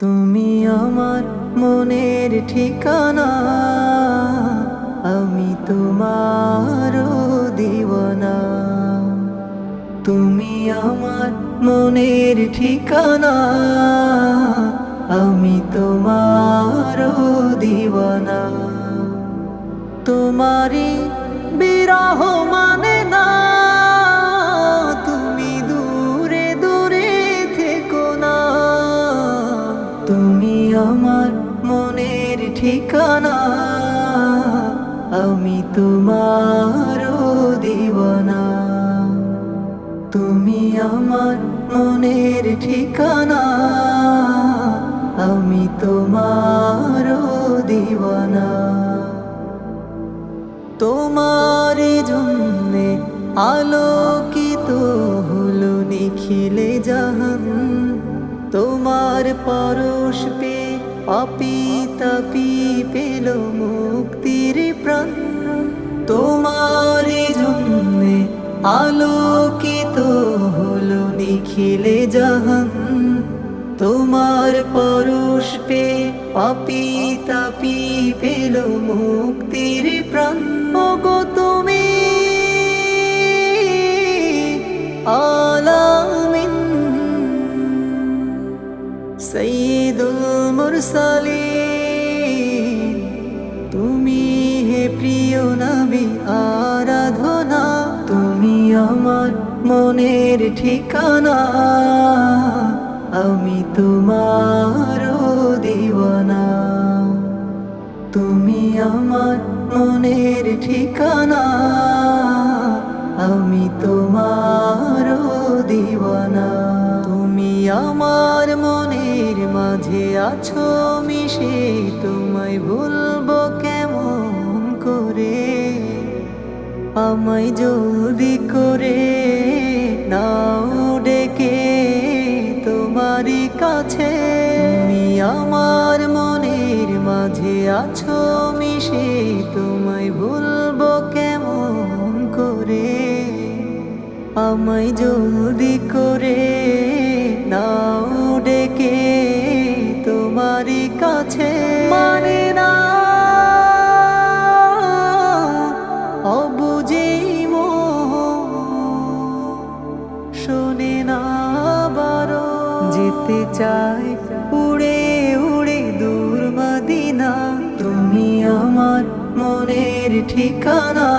তুমি আমার মনের ঠিকানা, আমি তোমার দিওয়ানা। তুমি আমার মনের ঠিকানা, আমি তোমার দিওয়ানা। তোমারি বিরহ তুমি আমার মনের ঠিকানা, আমি তোমার দিওয়ানা তুমি আমার মনের ঠিকানা, আমি তোমার দিওয়ানা তোমার জন্যে আলোকিত হলো নিখিলে তোমার পরশ পে পাপি তাপি পেল মুক্তির প্রাণ। তোমার জন্যে আলোকিত হলো নিখিলে জাহান। তোমার পরশ পে পাপি তাপি পেল মুক্তির প্রাণ। মুরসালিন তুমি হে প্রিয় নবী আরাধনা, তুমি আমার মনের ঠিকানা, আমি তোমার দিওয়ানা। তুমি আমার মনের ঠিকানা, আমি তোমার দিওয়ানা। আছো মিশে, তোমায় বলব কেমন করে? আমায় জলদি করে নাও ডেকে তোমারই কাছে। তুমি আমার মনের মাঝে আছো মিশে, তোমায় ভুলবো কেমন করে? আমায় জলদি করে নাও ডেকে কাছে মানে না। অবুঝে শোনে না বারো। যেতে চাই উড়ে উড়ে দূর মদিনা। তুমি আমার মনের ঠিকানা।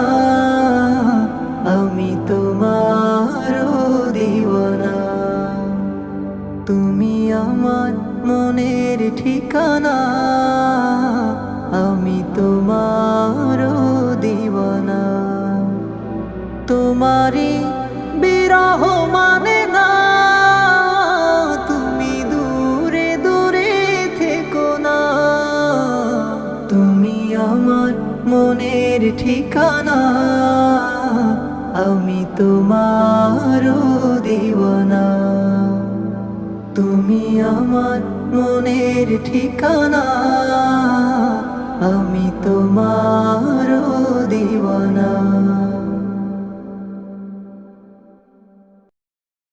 তুমি আমার মনের ঠিকানা, আমি তোমার দিওয়ানা তোমারি বিরহ মানে না, তুমি দূরে দূরে থেকো না। তুমি আমার মনের ঠিকানা, আমি তোমার দিওয়ানা তুমি আমার মনের ঠিকানা। আমি তোমার দিওয়ানা।